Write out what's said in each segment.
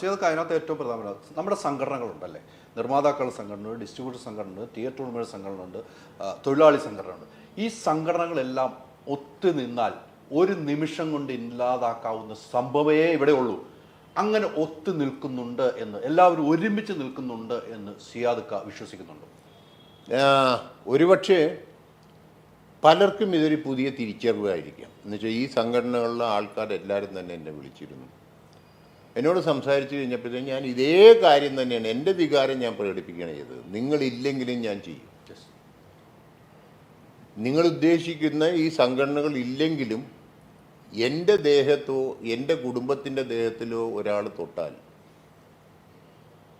സീതക്ക് അതിനകത്ത് ഏറ്റവും പ്രധാനപ്പെട്ട നമ്മുടെ സംഘടനകളുണ്ടല്ലേ? നിർമ്മാതാക്കളുടെ സംഘടനയുണ്ട് ഡിസ്ട്രിബ്യൂട്ടർ സംഘടനയുണ്ട് തിയേറ്റർ ഉടമയുടെ സംഘടനയുണ്ട് തൊഴിലാളി സംഘടനയുണ്ട്. ഈ സംഘടനകളെല്ലാം ഒത്തു നിന്നാൽ ഒരു നിമിഷം കൊണ്ട് ഇല്ലാതാക്കാവുന്ന സംഭവമേ ഇവിടെ ഉള്ളൂ. അങ്ങനെ ഒത്തു നിൽക്കുന്നുണ്ട് എന്ന് എല്ലാവരും ഒരുമിച്ച് നിൽക്കുന്നുണ്ട് എന്ന് സിയാദക്ക വിശ്വസിക്കുന്നുണ്ട്. ഒരുപക്ഷെ പലർക്കും ഇതൊരു പുതിയ തിരിച്ചറിവായിരിക്കാം. എന്നുവെച്ചാൽ ഈ സംഘടനകളിലെ ആൾക്കാരെല്ലാവരും തന്നെ എന്നെ വിളിച്ചിരുന്നു. എന്നോട് സംസാരിച്ചു കഴിഞ്ഞപ്പോഴത്തേക്കും ഞാൻ ഇതേ കാര്യം തന്നെയാണ് എന്റെ വികാരം ഞാൻ പ്രകടിപ്പിക്കുകയാണ് ചെയ്തത്. നിങ്ങളില്ലെങ്കിലും ഞാൻ ചെയ്യും. നിങ്ങൾ ഉദ്ദേശിക്കുന്ന ഈ സംഘടനകൾ ഇല്ലെങ്കിലും എന്റെ ദേഹത്തോ എന്റെ കുടുംബത്തിന്റെ ദേഹത്തിലോ ഒരാൾ തൊട്ടാൽ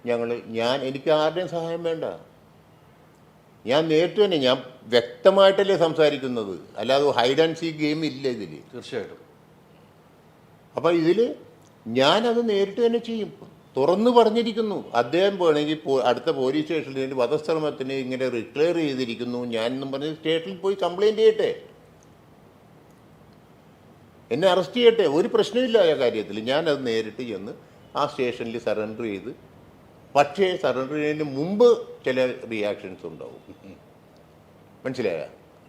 ഞങ്ങൾ ഞാൻ എനിക്ക് ആരുടെയും സഹായം വേണ്ട. ഞാൻ നേരിട്ട് തന്നെ ഞാൻ വ്യക്തമായിട്ടല്ലേ സംസാരിക്കുന്നത്. അല്ലാതെ ഹൈഡ് ആൻഡ് സീ ഗെയിം ഇല്ല ഇതിൽ തീർച്ചയായിട്ടും. അപ്പം ഇതിൽ ഞാനത് നേരിട്ട് തന്നെ ചെയ്യും. തുറന്നു പറഞ്ഞിരിക്കുന്നു. അദ്ദേഹം വേണമെങ്കിൽ അടുത്ത പോലീസ് സ്റ്റേഷനിൽ വധശ്രമത്തിന് ഇങ്ങനെ റിക്ലെയർ ചെയ്തിരിക്കുന്നു. ഞാൻ എന്നും പറഞ്ഞ് സ്റ്റേഷനിൽ പോയി കംപ്ലൈന്റ് ചെയ്യട്ടെ. എന്നെ അറസ്റ്റ് ചെയ്യട്ടെ. ഒരു പ്രശ്നമില്ല ആ കാര്യത്തിൽ. ഞാനത് നേരിട്ട് ചെന്ന് ആ സ്റ്റേഷനിൽ സറണ്ടർ ചെയ്ത് പക്ഷേ സറണ്ടർ ചെയ്യുന്നതിന് മുമ്പ് ചില റിയാക്ഷൻസ് ഉണ്ടാവും. മനസ്സിലായ?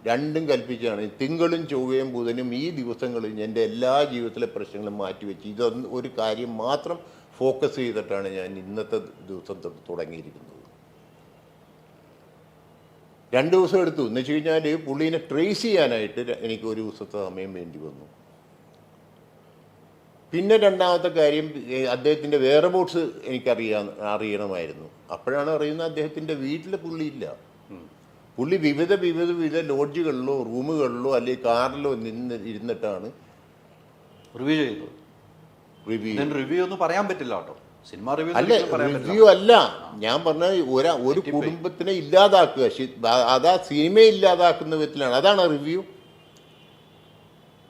രണ്ടും കൽപ്പിച്ചാണ് തിങ്കളും ചൊവ്വയും ബുധനും ഈ ദിവസങ്ങളിൽ എന്റെ എല്ലാ ജീവിതത്തിലെ പ്രശ്നങ്ങളും മാറ്റിവെച്ച് ഇതൊന്ന് ഒരു കാര്യം മാത്രം ഫോക്കസ് ചെയ്തിട്ടാണ് ഞാൻ ഇന്നത്തെ ദിവസം തുടങ്ങിയിരിക്കുന്നത്. രണ്ട് ദിവസം എടുത്തു. എന്ന് വെച്ച് കഴിഞ്ഞാൽ പുള്ളീനെ ട്രേസ് ചെയ്യാനായിട്ട് എനിക്ക് ഒരു ദിവസത്തെ സമയം വേണ്ടി വന്നു. പിന്നെ രണ്ടാമത്തെ കാര്യം അദ്ദേഹത്തിന്റെ വേറെ ബോട്ട്സ് എനിക്കറിയാൻ അറിയണമായിരുന്നു. അപ്പോഴാണ് അറിയുന്നത് അദ്ദേഹത്തിന്റെ വീട്ടിൽ പുള്ളിയില്ല പുള്ളി വിവിധ വിവിധ വിവിധ ലോഡ്ജുകളിലോ റൂമുകളിലോ അല്ലെങ്കിൽ കാറിലോ നിന്ന് ഇരുന്നിട്ടാണ് റിവ്യൂ ചെയ്തത് റിവ്യൂ റിവ്യൂ ഒന്നും പറയാൻ പറ്റില്ല കേട്ടോ. സിനിമ റിവ്യൂ അല്ല റിവ്യൂ അല്ല. ഞാൻ പറഞ്ഞ ഒരു ഒരു കുടുംബത്തിനെ ഇല്ലാതാക്കുക. അതാ സിനിമ ഇല്ലാതാക്കുന്ന വിധത്തിലാണ്. അതാണ് റിവ്യൂ.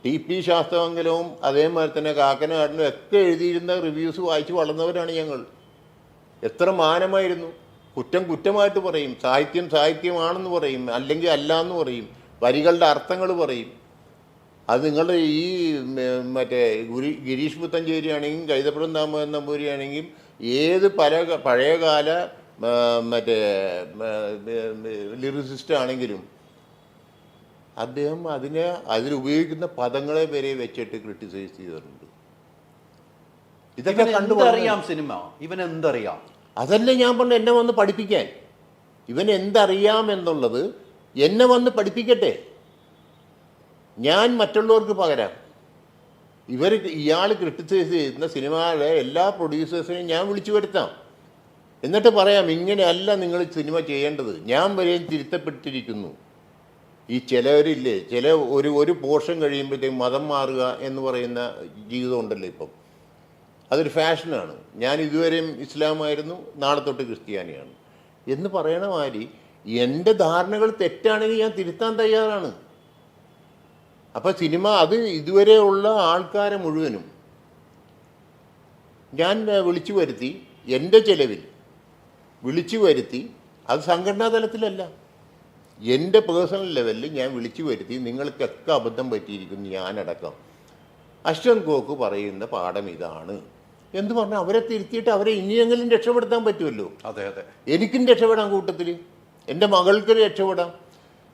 ടി പി ശാസ്ത്രമംഗലവും അതേമാതിരി തന്നെ കാക്കനാടിനും ഒക്കെ എഴുതിയിരുന്ന റിവ്യൂസ് വായിച്ച് വളർന്നവരാണ് ഞങ്ങൾ. എത്ര മാനമായിരുന്നു. കുറ്റം കുറ്റമായിട്ട് പറയും. സാഹിത്യം സാഹിത്യമാണെന്ന് പറയും. അല്ലെങ്കിൽ അല്ല എന്ന് പറയും. വരികളുടെ അർത്ഥങ്ങൾ പറയും. അത് നിങ്ങളുടെ ഈ മറ്റേ ഗുരി ഗിരീഷ് പുത്തഞ്ചേരി ആണെങ്കിലും കൈതപ്പുറം ദാമോദരൻ നമ്പൂരി ആണെങ്കിലും ഏത് പല പഴയകാല മറ്റേ ലിറിസിസ്റ്റ് ആണെങ്കിലും അദ്ദേഹം അതിനെ അതിലുപയോഗിക്കുന്ന പദങ്ങളെ വരെ വെച്ചിട്ട് ക്രിട്ടിസൈസ് ചെയ്തിട്ടുണ്ട്. ഇതൊക്കെ ഇവന് കണ്ടു അറിയാം സിനിമ? ഇവൻ എന്തറിയാം? അതല്ല ഞാൻ പറഞ്ഞു എന്നെ വന്ന് പഠിപ്പിക്കാൻ. ഇവൻ എന്തറിയാം എന്നുള്ളത് എന്നെ വന്ന് പഠിപ്പിക്കട്ടെ. ഞാൻ മറ്റുള്ളവർക്ക് പകരാം. ഇവർ ഇയാൾ ക്രിട്ടിസൈസ് ചെയ്യുന്ന സിനിമയിലെ എല്ലാ പ്രൊഡ്യൂസേഴ്സിനെയും ഞാൻ വിളിച്ചു വരുത്താം. എന്നിട്ട് പറയാം ഇങ്ങനെയല്ല നിങ്ങൾ സിനിമ ചെയ്യേണ്ടത്. ഞാൻ വരെയും തിരുത്തപ്പെട്ടിരിക്കുന്നു. ഈ ചിലവരില്ലേ ചില ഒരു ഒരു പോർഷൻ കഴിയുമ്പോഴത്തേക്കും മതം മാറുക എന്ന് പറയുന്ന ജീവിതം ഉണ്ടല്ലോ ഇപ്പം. അതൊരു ഫാഷനാണ്. ഞാൻ ഇതുവരെയും ഇസ്ലാമായിരുന്നു നാളെ തൊട്ട് ക്രിസ്ത്യാനിയാണ്. എന്ന് പറയണ മാതിരി എന്റെ ധാരണകൾ തെറ്റാണെങ്കിൽ ഞാൻ തിരുത്താൻ തയ്യാറാണ്. അപ്പം സിനിമ അത് ഇതുവരെ ഉള്ള ആൾക്കാരെ മുഴുവനും ഞാൻ വിളിച്ചു വരുത്തി എന്റെ ചെലവിൽ വിളിച്ചു വരുത്തി അത് സംഘടനാ തലത്തിലല്ല. എന്റെ പേഴ്സണൽ ലെവലിൽ ഞാൻ വിളിച്ചു വരുത്തി നിങ്ങൾക്കൊക്കെ അബദ്ധം പറ്റിയിരിക്കുന്നു ഞാനടക്കം. അശ്വൻ ഗോക്ക് പറയുന്ന പാഠം ഇതാണ്. എന്ന് പറഞ്ഞാൽ അവരെ തിരുത്തിയിട്ട് അവരെ ഇനിയെങ്കിലും രക്ഷപ്പെടുത്താൻ പറ്റുമല്ലോ. അതെ അതെ. എനിക്കും രക്ഷപ്പെടാം കൂട്ടത്തിൽ എന്റെ മകൾക്ക് രക്ഷപ്പെടാം.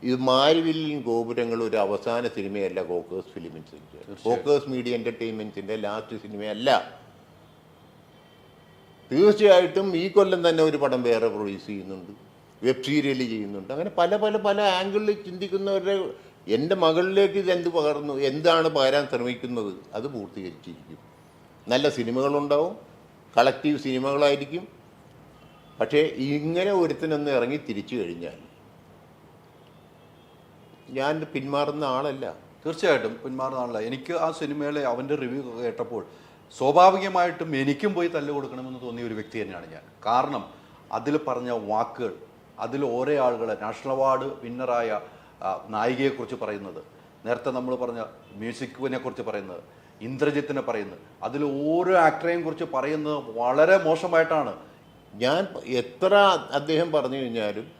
ഇത് മാരിവില്ലിൻ ഗോപുരങ്ങൾ ഒരു അവസാന സിനിമയല്ല കോക്കേഴ്സ് ഫിലിമിൻസിന്റെ കോക്കേഴ്സ് മീഡിയ എന്റർടൈൻമെന്റ്സിന്റെ ലാസ്റ്റ് സിനിമയല്ല. തീർച്ചയായിട്ടും ഈ കൊല്ലം തന്നെ ഒരു പടം വേറെ പ്രൊഡ്യൂസ് ചെയ്യുന്നുണ്ട്. വെബ് സീരിയൽ ചെയ്യുന്നുണ്ട്. അങ്ങനെ പല പല പല ആംഗിളിൽ ചിന്തിക്കുന്നവരുടെ എന്റെ മകളിലേക്ക് ഇത് എന്ത് പകർന്നു എന്താണ് പകരാൻ ശ്രമിക്കുന്നത് അത് പൂർത്തീകരിച്ചിരിക്കും. നല്ല സിനിമകളുണ്ടാവും. കളക്റ്റീവ് സിനിമകളായിരിക്കും. പക്ഷേ ഇങ്ങനെ ഒരുത്തിനൊന്ന് ഇറങ്ങി തിരിച്ചു കഴിഞ്ഞാൽ ഞാൻ പിന്മാറുന്ന ആളല്ല. തീർച്ചയായിട്ടും പിന്മാറുന്ന ആളല്ല. എനിക്ക് ആ സിനിമയിലെ അവന്റെ റിവ്യൂ കേട്ടപ്പോൾ സ്വാഭാവികമായിട്ടും എനിക്കും പോയി തല്ല് കൊടുക്കണമെന്ന് തോന്നിയ ഒരു വ്യക്തി തന്നെയാണ് ഞാൻ. കാരണം അതിൽ പറഞ്ഞ വാക്കുകൾ അതിൽ ഓരോ ആളുകളെ നാഷണൽ അവാർഡ് വിന്നറായ നായികയെക്കുറിച്ച് പറയുന്നത് നേരത്തെ നമ്മൾ പറഞ്ഞ മ്യൂസിക്കിനെ കുറിച്ച് പറയുന്നത് ഇന്ദ്രജിത്തിനെ പറയുന്നത്. അതിൽ ഓരോ ആക്ടറെയും കുറിച്ച് പറയുന്നത് വളരെ മോശമായിട്ടാണ്. ഞാൻ എത്ര അദ്ദേഹം പറഞ്ഞു കഴിഞ്ഞാലും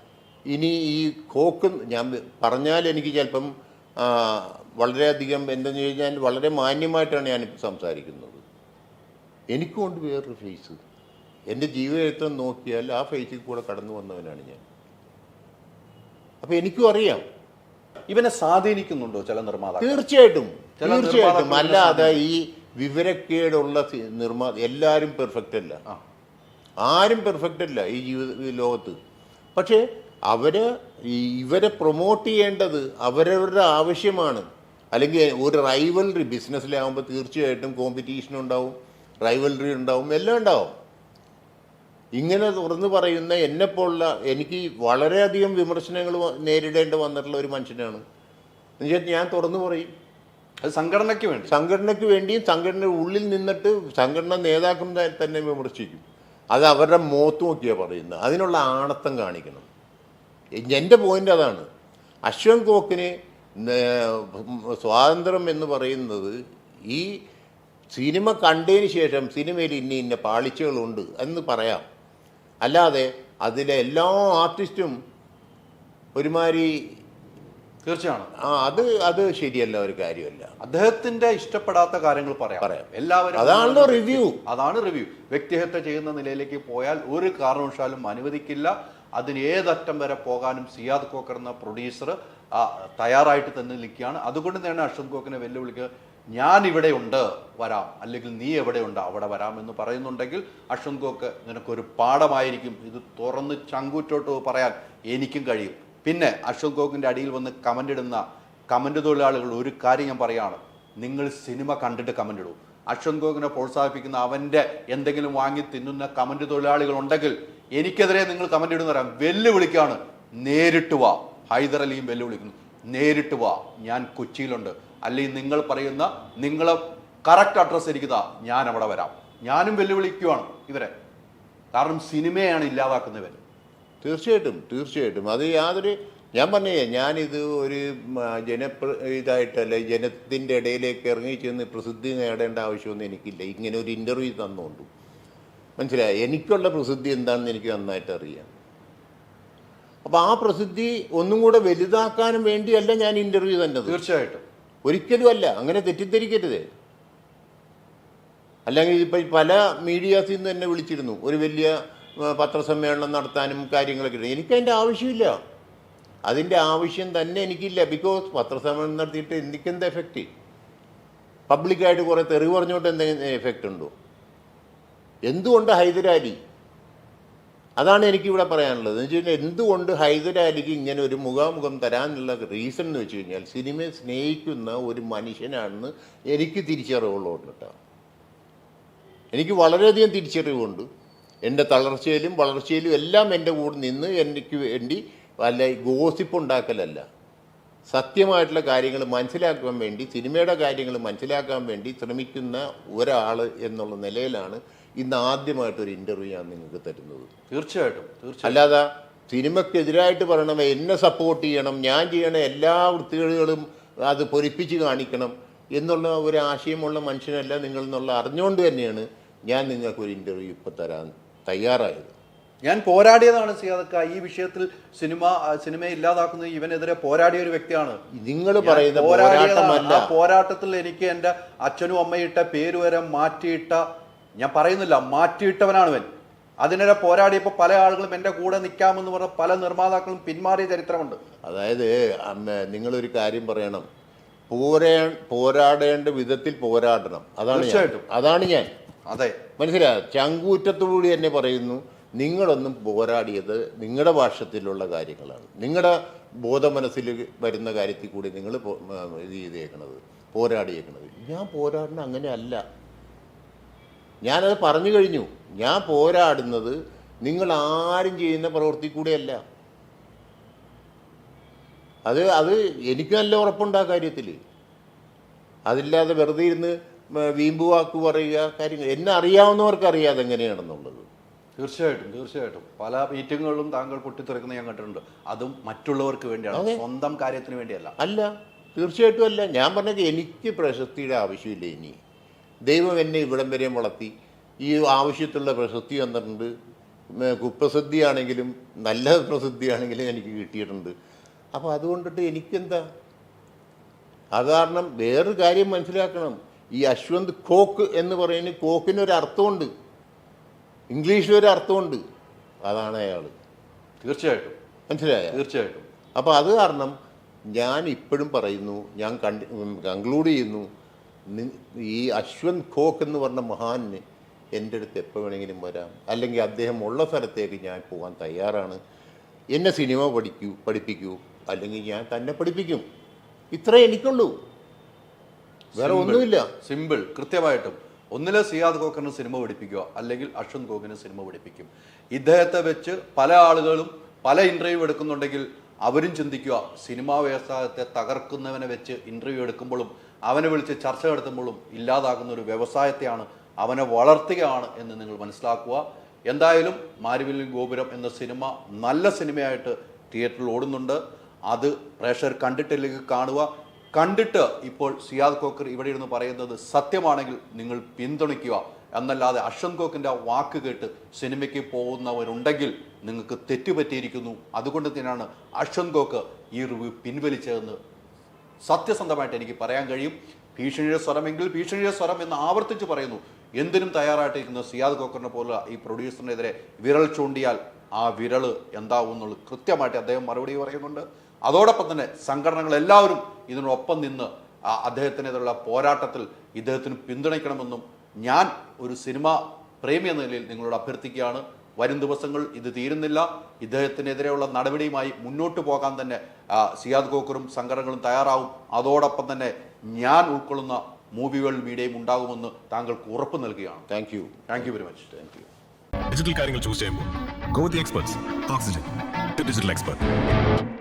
ഇനി ഈ കോക്ക് ഞാൻ പറഞ്ഞാൽ എനിക്ക് ചിലപ്പം വളരെയധികം എന്തെന്ന് കഴിഞ്ഞാൽ വളരെ മാന്യമായിട്ടാണ് ഞാനിപ്പോൾ സംസാരിക്കുന്നത്. എനിക്ക് കൊണ്ട് വേറൊരു ഫേസ് എന്റെ ജീവചരിത്രം നോക്കിയാൽ ആ ഫേസിൽ കൂടെ കടന്നു വന്നവനാണ് ഞാൻ. അപ്പം എനിക്കും അറിയാം. ഇവനെ സ്വാധീനിക്കുന്നുണ്ടോ ചില നിർമ്മാതാക്കൾ? തീർച്ചയായിട്ടും. തീർച്ചയായിട്ടും. അല്ലാതെ ഈ വിവരക്കേടുള്ള നിർമ്മാ എല്ലാവരും പെർഫെക്റ്റ് അല്ല. ആരും പെർഫെക്റ്റ് അല്ല ഈ ജീവിത ലോകത്ത്. പക്ഷേ അവർ ഇവരെ പ്രൊമോട്ട് ചെയ്യേണ്ടത് അവരവരുടെ ആവശ്യമാണ്. അല്ലെങ്കിൽ ഒരു റൈവൽറി ബിസിനസ്സിലാകുമ്പോൾ തീർച്ചയായിട്ടും കോമ്പറ്റീഷൻ ഉണ്ടാവും റൈവൽറി ഉണ്ടാവും എല്ലാം ഉണ്ടാവും. ഇങ്ങനെ തുറന്നു പറയുന്ന എന്നെപ്പോലുള്ള എനിക്ക് വളരെയധികം വിമർശനങ്ങൾ നേരിടേണ്ടി വന്നിട്ടുള്ള ഒരു മനുഷ്യനാണ്. എന്നുവെച്ചാൽ ഞാൻ തുറന്നു പറയും സംഘടനയ്ക്ക് വേണ്ടി. സംഘടനയ്ക്ക് വേണ്ടിയും സംഘടന ഉള്ളിൽ നിന്നിട്ട് സംഘടന നേതാക്കളെ തന്നെ വിമർശിക്കും. അത് അവരുടെ മോത്ത് നോക്കിയാണ് പറയുന്നത്. അതിനുള്ള ആണത്തം കാണിക്കണം. എന്റെ പോയിന്റ് അതാണ്. അശ്വൻ കോക്കിന് സ്വാതന്ത്ര്യം എന്ന് പറയുന്നത് ഈ സിനിമ കണ്ടതിന് ശേഷം സിനിമയിൽ ഇന്ന ഇന്ന പാളിച്ചകളുണ്ട് എന്ന് പറയാം. അല്ലാതെ അതിലെ എല്ലാ ആർട്ടിസ്റ്റും ഒരുമാതിരി തീർച്ചയാണ്. ആ അത് അത് ശരിയല്ല ഒരു കാര്യമല്ല. അദ്ദേഹത്തിന്റെ ഇഷ്ടപ്പെടാത്ത കാര്യങ്ങൾ പറയാം. പറയാം. എല്ലാവരും അതാണ് റിവ്യൂ അതാണ് റിവ്യൂ വ്യക്തിഹത്യ ചെയ്യുന്ന നിലയിലേക്ക് പോയാൽ ഒരു കാരണവശാലും അനുവദിക്കില്ല. അതിന് ഏതറ്റം വരെ പോകാനും സിയാദ് കോക്കർ എന്ന പ്രൊഡ്യൂസർ തയ്യാറായിട്ട് തന്നെ നിൽക്കുകയാണ്. അതുകൊണ്ട് തന്നെയാണ് അശ്വന്ത് കോക്കിനെ വെല്ലുവിളിക്കുക. ഞാൻ ഇവിടെ ഉണ്ട് വരാം. അല്ലെങ്കിൽ നീ എവിടെ ഉണ്ട് അവിടെ വരാം എന്ന് പറയുന്നുണ്ടെങ്കിൽ അശ്വന്ത് കോക്ക് നിനക്കൊരു പാഠമായിരിക്കും. ഇത് തുറന്ന് ചങ്കൂറ്റോട്ട് പറയാൻ എനിക്കും കഴിയും. പിന്നെ അശോക് ഗോഗിന്റെ അടിയിൽ വന്ന് കമന്റ് ഇടുന്ന കമന്റ് തൊഴിലാളികൾ ഒരു കാര്യം ഞാൻ പറയുകയാണ് നിങ്ങൾ സിനിമ കണ്ടിട്ട് കമന്റ് ഇടൂ. അശ്വന്ത് ഗോകിനെ പ്രോത്സാഹിപ്പിക്കുന്ന അവന്റെ എന്തെങ്കിലും വാങ്ങി തിന്നുന്ന കമന്റ് തൊഴിലാളികൾ ഉണ്ടെങ്കിൽ എനിക്കെതിരെ നിങ്ങൾ കമന്റ് ഇടുന്ന പറയാം വെല്ലുവിളിക്കാണ്. നേരിട്ട് വാ. ഹൈദർ അലിയും വെല്ലുവിളിക്കുന്നു. നേരിട്ട് വാ. ഞാൻ കൊച്ചിയിലുണ്ട്. അല്ലെങ്കിൽ നിങ്ങൾ പറയുന്ന നിങ്ങളെ കറക്റ്റ് അഡ്രസ്സ് എനിക്കതാ ഞാൻ അവിടെ വരാം. ഞാനും വെല്ലുവിളിക്കുവാണ് ഇവരെ. കാരണം സിനിമയാണ് ഇല്ലാതാക്കുന്നവർ തീർച്ചയായിട്ടും തീർച്ചയായിട്ടും. അത് യാതൊരു ഞാൻ പറഞ്ഞേ ഞാനിത് ഒരു ജനപ്ര ഇതായിട്ടല്ല ജനത്തിന്റെ ഇടയിലേക്ക് ഇറങ്ങി ചെന്ന് പ്രസിദ്ധി നേടേണ്ട ആവശ്യമൊന്നും എനിക്കില്ല. ഇങ്ങനെ ഒരു ഇന്റർവ്യൂ തന്നുകൊണ്ടു മനസ്സിലായി? എനിക്കുള്ള പ്രസിദ്ധി എന്താണെന്ന് എനിക്ക് നന്നായിട്ട് അറിയാം. അപ്പോൾ ആ പ്രസിദ്ധി ഒന്നും കൂടെ വലുതാക്കാനും വേണ്ടിയല്ല ഞാൻ ഇന്റർവ്യൂ തന്നത്. തീർച്ചയായിട്ടും. ഒരിക്കലും അല്ല. അങ്ങനെ തെറ്റിദ്ധരിക്കരുത്. അല്ലെങ്കിൽ ഇപ്പം പല മീഡിയാസിൽ നിന്ന് തന്നെ വിളിച്ചിരുന്നു. ഒരു വലിയ പത്രസമ്മേളനം നടത്താനും കാര്യങ്ങളൊക്കെ ഉണ്ട്. എനിക്കതിന്റെ ആവശ്യമില്ല. അതിന്റെ ആവശ്യം തന്നെ എനിക്കില്ല. ബിക്കോസ് പത്രസമ്മേളനം നടത്തിയിട്ട് എനിക്കെന്താ എഫക്റ്റ് പബ്ലിക്കായിട്ട് കുറേ തെറി പറഞ്ഞുകൊണ്ട് എന്തെങ്കിലും എഫക്റ്റ് ഉണ്ടോ? എന്തുകൊണ്ട് ഹൈദരാലി? അതാണ് എനിക്കിവിടെ പറയാനുള്ളത്. എന്ന് വെച്ച് കഴിഞ്ഞാൽ എന്തുകൊണ്ട് ഹൈദരാലിക്ക് ഇങ്ങനെ ഒരു മുഖാമുഖം തരാനുള്ള റീസൺ എന്ന് വെച്ച് കഴിഞ്ഞാൽ സിനിമയെ സ്നേഹിക്കുന്ന ഒരു മനുഷ്യനാണെന്ന് എനിക്ക് തിരിച്ചറിവുള്ളതുകൊണ്ട് കേട്ടോ. എനിക്ക് വളരെയധികം തിരിച്ചറിവുണ്ട്. എന്റെ തളർച്ചയിലും വളർച്ചയിലും എല്ലാം എന്റെ കൂടെ നിന്ന് എനിക്ക് വേണ്ടി വല്ല ഗോസിപ്പ് ഉണ്ടാക്കലല്ല സത്യമായിട്ടുള്ള കാര്യങ്ങൾ മനസ്സിലാക്കാൻ വേണ്ടി സിനിമയുടെ കാര്യങ്ങൾ മനസ്സിലാക്കാൻ വേണ്ടി ശ്രമിക്കുന്ന ഒരാൾ എന്നുള്ള നിലയിലാണ് ഇന്ന് ആദ്യമായിട്ട് ഒരു ഇന്റർവ്യൂ ഞാൻ നിങ്ങൾക്ക് തരുന്നത്. തീർച്ചയായിട്ടും തീർച്ചയായിട്ടും. അല്ലാതെ സിനിമക്കെതിരായിട്ട് പറയണം എന്നെ സപ്പോർട്ട് ചെയ്യണം ഞാൻ ചെയ്യണ എല്ലാ വൃത്തികളും അത് പൊരിപ്പിച്ച് കാണിക്കണം എന്നുള്ള ഒരു ആശയമുള്ള മനുഷ്യനല്ല നിങ്ങൾ എന്നുള്ള അറിഞ്ഞുകൊണ്ട് തന്നെയാണ് ഞാൻ നിങ്ങൾക്കൊരു ഇന്റർവ്യൂ ഇപ്പോൾ തരാൻ തയ്യാറായത് ഞാൻ പോരാടിയതാണ് സിയാദക്ക. ഈ വിഷയത്തിൽ സിനിമ സിനിമ ഇല്ലാതാക്കുന്നത് ഇല്ലാതാക്കുന്ന ഇവനെതിരെ പോരാടിയ ഒരു വ്യക്തിയാണ്. നിങ്ങൾ പറയുന്ന. പോരാട്ടമല്ല. പോരാട്ടത്തിൽ എനിക്ക് എന്റെ അച്ഛനും അമ്മയിട്ട പേര് വരെ മാറ്റിയിട്ട ഞാൻ പറയുന്നില്ല മാറ്റിയിട്ടവനാണ് ഇവൻ. അതിനിടെ പോരാടിയപ്പോൾ പല ആളുകളും എന്റെ കൂടെ നിൽക്കാമെന്ന് പറഞ്ഞ പല നിർമ്മാതാക്കളും പിന്മാറിയ ചരിത്രമുണ്ട്. അതായത് നിങ്ങളൊരു കാര്യം പറയണം. പോരാ പോരാടേണ്ട വിധത്തിൽ പോരാടണം. അതാണ് അതാണ് ഞാൻ. അതെ. മനസ്സിലായ ചങ്കൂറ്റത്തോടുകൂടി തന്നെ പറയുന്നു നിങ്ങളൊന്നും പോരാടിയത് നിങ്ങളുടെ ഭാഷത്തിലുള്ള കാര്യങ്ങളാണ്. നിങ്ങളുടെ ബോധമനസ്സിൽ വരുന്ന കാര്യത്തിൽ കൂടി നിങ്ങൾ ഇത് ചെയ്തേക്കണത് പോരാടിയേക്കണത്. ഞാൻ പോരാടുന്ന അങ്ങനെയല്ല. ഞാനത് പറഞ്ഞു കഴിഞ്ഞു. ഞാൻ പോരാടുന്നത് നിങ്ങൾ ആരും ചെയ്യുന്ന പ്രവൃത്തി കൂടെയല്ല. അത് അത് എനിക്ക് നല്ല ഉറപ്പുണ്ട് ആ കാര്യത്തിൽ. അതില്ലാതെ വെറുതെ ഇരുന്ന് വീമ്പ് വാക്ക് പറയുക കാര്യങ്ങൾ എന്നെ അറിയാവുന്നവർക്ക് അറിയാതെ എങ്ങനെയാണെന്നുള്ളത്. തീർച്ചയായിട്ടും തീർച്ചയായിട്ടും. പല മീറ്റിങ്ങുകളും താങ്കൾ പൊട്ടിത്തെറിക്കുന്ന ഞാൻ കണ്ടിട്ടുണ്ട്. അതും മറ്റുള്ളവർക്ക് വേണ്ടിയാണ്. സ്വന്തം കാര്യത്തിന് വേണ്ടിയല്ല. അല്ല തീർച്ചയായിട്ടും അല്ല. ഞാൻ പറഞ്ഞത് എനിക്ക് പ്രശസ്തിയുടെ ആവശ്യമില്ല ഇനി. ദൈവം എന്നെ ഇവിടം വരെ വളർത്തി. ഈ ആവശ്യത്തിലുള്ള പ്രശസ്തി വന്നിട്ടുണ്ട് കുപ്രസിദ്ധിയാണെങ്കിലും നല്ല പ്രസിദ്ധിയാണെങ്കിലും എനിക്ക് കിട്ടിയിട്ടുണ്ട്. അപ്പോൾ അതുകൊണ്ടിട്ട് എനിക്കെന്താ? അത് കാരണം വേറൊരു കാര്യം മനസ്സിലാക്കണം. ഈ അശ്വന്ത് കോക്ക് എന്ന് പറയുന്ന കോക്കിനൊരു അർത്ഥമുണ്ട്. ഇംഗ്ലീഷിലൊരു അർത്ഥമുണ്ട്. അതാണ് അയാൾ തീർച്ചയായിട്ടും. മനസ്സിലായ? തീർച്ചയായിട്ടും. അപ്പോൾ അത് കാരണം ഞാൻ ഇപ്പോഴും പറയുന്നു ഞാൻ കണ്ടി കൺക്ലൂഡ് ചെയ്യുന്നു ഈ അശ്വന്ത് ഖോക്ക് എന്ന് പറഞ്ഞ മഹാന് എന്റെ അടുത്ത് എപ്പോൾ വേണമെങ്കിലും വരാം. അല്ലെങ്കിൽ അദ്ദേഹം ഉള്ള സ്ഥലത്തേക്ക് ഞാൻ പോകാൻ തയ്യാറാണ്. എന്നെ സിനിമ പഠിക്കൂ പഠിപ്പിക്കൂ. അല്ലെങ്കിൽ ഞാൻ തന്നെ പഠിപ്പിക്കും. ഇത്രേ എനിക്കുള്ളൂ. വേറെ ഒന്നുമില്ല. സിമ്പിൾ കൃത്യമായിട്ടും. ഒന്നിലെ സിയാദ് കോക്കറിന് സിനിമ പഠിപ്പിക്കുക അല്ലെങ്കിൽ അശ്വന്ത് കോക്കിന് സിനിമ പഠിപ്പിക്കും. ഇദ്ദേഹത്തെ വെച്ച് പല ആളുകളും പല ഇന്റർവ്യൂ എടുക്കുന്നുണ്ടെങ്കിൽ അവരും ചിന്തിക്കുക സിനിമാ വ്യവസായത്തെ തകർക്കുന്നവനെ വെച്ച് ഇന്റർവ്യൂ എടുക്കുമ്പോഴും അവനെ വിളിച്ച് ചർച്ച നടത്തുമ്പോഴും ഇല്ലാതാകുന്ന ഒരു വ്യവസായത്തെയാണ് അവനെ വളർത്തുകയാണ് എന്ന് നിങ്ങൾ മനസ്സിലാക്കുക. എന്തായാലും മാരിവില്ലിൻ ഗോപുരം എന്ന സിനിമ നല്ല സിനിമയായിട്ട് തിയേറ്ററിൽ ഓടുന്നുണ്ട്. അത് പ്രേക്ഷകർ കണ്ടിട്ടില്ലെങ്കിൽ കാണുക. കണ്ടിട്ട് ഇപ്പോൾ സിയാദ് കോക്കർ ഇവിടെ ഇരുന്ന് പറയുന്നത് സത്യമാണെങ്കിൽ നിങ്ങൾ പിന്തുണയ്ക്കുക. എന്നല്ലാതെ അശ്വന്ത് കോക്കിന്റെ ആ വാക്ക് കേട്ട് സിനിമയ്ക്ക് പോകുന്നവരുണ്ടെങ്കിൽ നിങ്ങൾക്ക് തെറ്റുപറ്റിയിരിക്കുന്നു. അതുകൊണ്ട് തന്നെയാണ് അശ്വന്ത് കോക്ക് ഈ റിവ്യൂ പിൻവലിച്ചതെന്ന് സത്യസന്ധമായിട്ട് എനിക്ക് പറയാൻ കഴിയും. ഭീഷണിയുടെ സ്വരമെങ്കിൽ ഭീഷണിയുടെ സ്വരം എന്ന് ആവർത്തിച്ച് പറയുന്നു. എന്തിനും തയ്യാറായിട്ടിരിക്കുന്ന സിയാദ് കോക്കറിനെ പോലെ ഈ പ്രൊഡ്യൂസറിനെതിരെ വിരൽ ചൂണ്ടിയാൽ ആ വിരൽ എന്താവും എന്നുള്ളത് കൃത്യമായിട്ട് അദ്ദേഹം മറുപടി പറയുന്നുണ്ട്. അതോടൊപ്പം തന്നെ സംഘടനകൾ എല്ലാവരും ഇതിനൊപ്പം നിന്ന് അദ്ദേഹത്തിനെതിരുള്ള അദ്ദേഹത്തിനെതിരെയുള്ള പോരാട്ടത്തിൽ ഇദ്ദേഹത്തിന് പിന്തുണയ്ക്കണമെന്നും ഞാൻ ഒരു സിനിമ പ്രേമി എന്ന നിലയിൽ നിങ്ങളോട് അഭ്യർത്ഥിക്കുകയാണ്. വരും ദിവസങ്ങൾ ഇത് തീരുന്നില്ല. ഇദ്ദേഹത്തിനെതിരെയുള്ള നടപടിയുമായി മുന്നോട്ട് പോകാൻ തന്നെ സിയാദ് കോക്കറും സംഘടനകളും തയ്യാറാവും. അതോടൊപ്പം തന്നെ ഞാൻ ഉൾക്കൊള്ളുന്ന മൂവികൾ മീഡിയയും ഉണ്ടാകുമെന്ന് താങ്കൾക്ക് ഉറപ്പ് നൽകുകയാണ്. Thank you thank you very much thank you digital കാര്യങ്ങൾ ചൂസ് ചെയ്യുമ്പോൾ go the experts oxygen digital expert